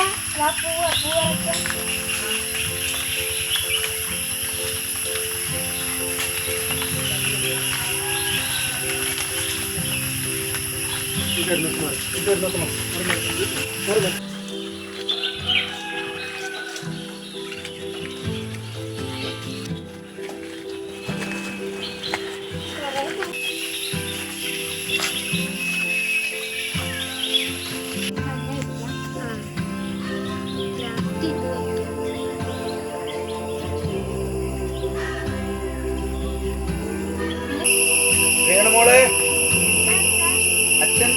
Ada lapu lapu apa? Ikan nak mas, ikan nak mas, mana mana.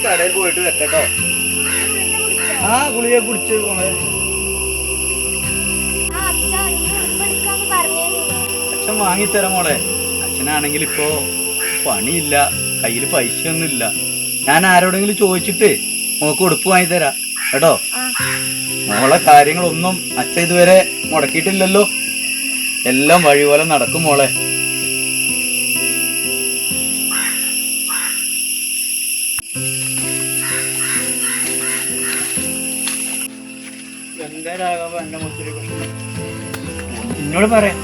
കടയിൽ പോയിട്ട് വെക്കട്ടോ. ആ ഗുളിയെ കുടിച്ച് പോണേ. അച്ഛൻ വാങ്ങിത്തരാം മോളെ. അച്ഛനാണെങ്കിൽ ഇപ്പോ പണിയില്ല കയ്യിൽ പൈസ ഒന്നുമില്ല ഞാൻ ആരോടെങ്കിലും ചോദിച്ചിട്ട് മോക്ക് ഉടുപ്പ് വാങ്ങിത്തരാം. കേട്ടോ? മോളെ കാര്യങ്ങളൊന്നും അച്ഛൻ ഇതുവരെ മുടക്കിയിട്ടില്ലല്ലോ. എല്ലാം വഴി പോലെ നടക്കും മോളെ. എന്നോട് പറയാം.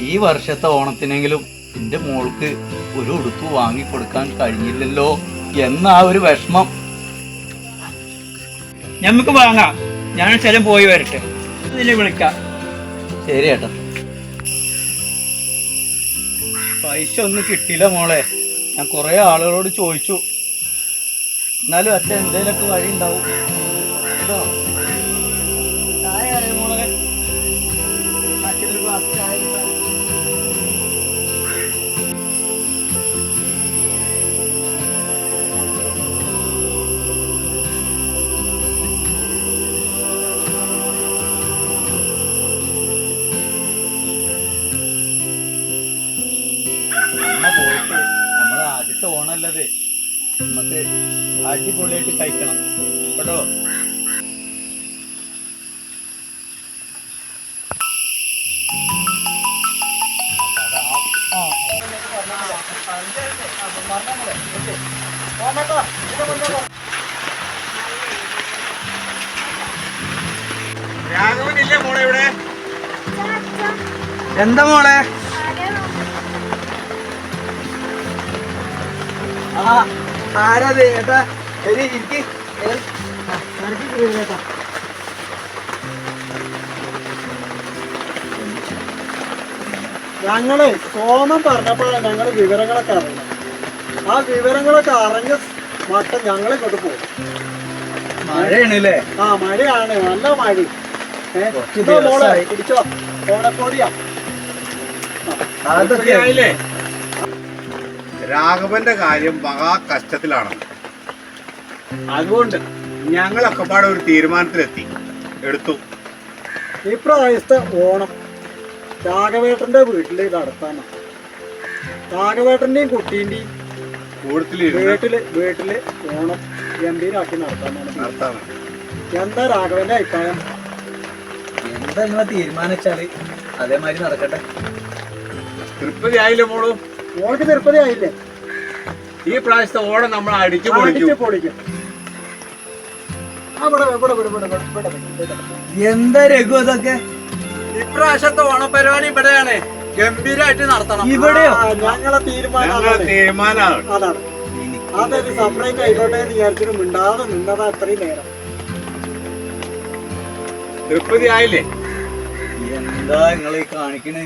ഈ വർഷത്തെ ഓണത്തിനെങ്കിലും എന്റെ മോൾക്ക് ഒരു ഉടുപ്പ് വാങ്ങിക്കൊടുക്കാൻ കഴിഞ്ഞില്ലല്ലോ എന്ന ആ ഒരു വിഷമം. ഞമ്മക്ക് വാങ്ങാം. ഞാൻ സ്ഥലം പോയി വരട്ടെ. ഇതിനെ വിളിക്കാം. ശരി ഏട്ടാ. പൈസ ഒന്നും കിട്ടിയില്ല മോളെ. ഞാൻ കുറേ ആളുകളോട് ചോദിച്ചു. എന്നാലും അച്ഛൻ എന്തെങ്കിലുമൊക്കെ വഴി ഉണ്ടാവും ഓണല്ലത് നമുക്ക് അടിപൊളിയായിട്ട് കഴിക്കണം. കേട്ടോ? രാഘവനില്ലേ മോളെ ഇവിടെ? എന്താ മോളെ? ആ ആരാത് ഏട്ടാ? ശരി ഏട്ടാ. ഞങ്ങൾ സോമം പറഞ്ഞപ്പോഴാണ് ഞങ്ങൾ വിവരങ്ങളൊക്കെ അറിഞ്ഞത് ആ വിവരങ്ങളൊക്കെ അറിഞ്ഞ മട്ടം ഞങ്ങളെ ഇങ്ങോട്ട് പോകും മഴയാണല്ലേ? ആ മഴയാണ്. നല്ല മഴ. ഏതോ മോളെ. പിടിച്ചോ. ഓണക്കോടിയാ. അതൊക്കെ ആയില്ലേ രാഘവന്റെ കാര്യം മഹാ കഷ്ടത്തിലാണ്. അതുകൊണ്ട് ഞങ്ങളൊക്കെ പാടെ ഒരു തീരുമാനത്തിലെത്തി. എടുത്തു. ഈ ഇപ്രാവശ്യത്തെ ഓണം രാഘവേട്ടന്റെ വീട്ടിൽ നടത്താനാണ് രാഘവേട്ടന്റെയും കുട്ടീന്റെയും വീട്ടിൽ വീട്ടിൽ ഓണം ഗംഭീരാക്കി നടത്താനാണ് നടത്താണ് എന്താ രാഘവന്റെ അഭിപ്രായം? എന്താ നിങ്ങളെ തീരുമാനിച്ചാൽ അതേമാതിരി നടക്കട്ടെ? തൃപ്തി ആയില്ലേ മോളു? ഓൾക്ക് തിരുപ്പതി ആയില്ലേ? ഈ പ്രാവശ്യത്തെ ഓണം നമ്മൾ അടിച്ചു പൊളിക്കും. എന്താ രഘു അതൊക്കെ? ഇപ്രാവശ്യത്തെ ഓണപരിപാടി ഇവിടെയാണ്. ഗംഭീരമായിട്ട് നടത്തണം. ഇവിടെയോ? ഞങ്ങളെ തീരുമാനം ഞങ്ങളുടെ അതാണ്. തീരുമാനമാണ്. അതാണ്. അതൊരു സെപ്പറേറ്റ് ആയിക്കോട്ടെ എന്ന് വിചാരിച്ചിട്ട് മിണ്ടാതെ നിന്നതാ അത്രയും നേരം. തൃപ്തി ആയില്ലേ എന്താ നിങ്ങൾ ഈ കാണിക്കണേ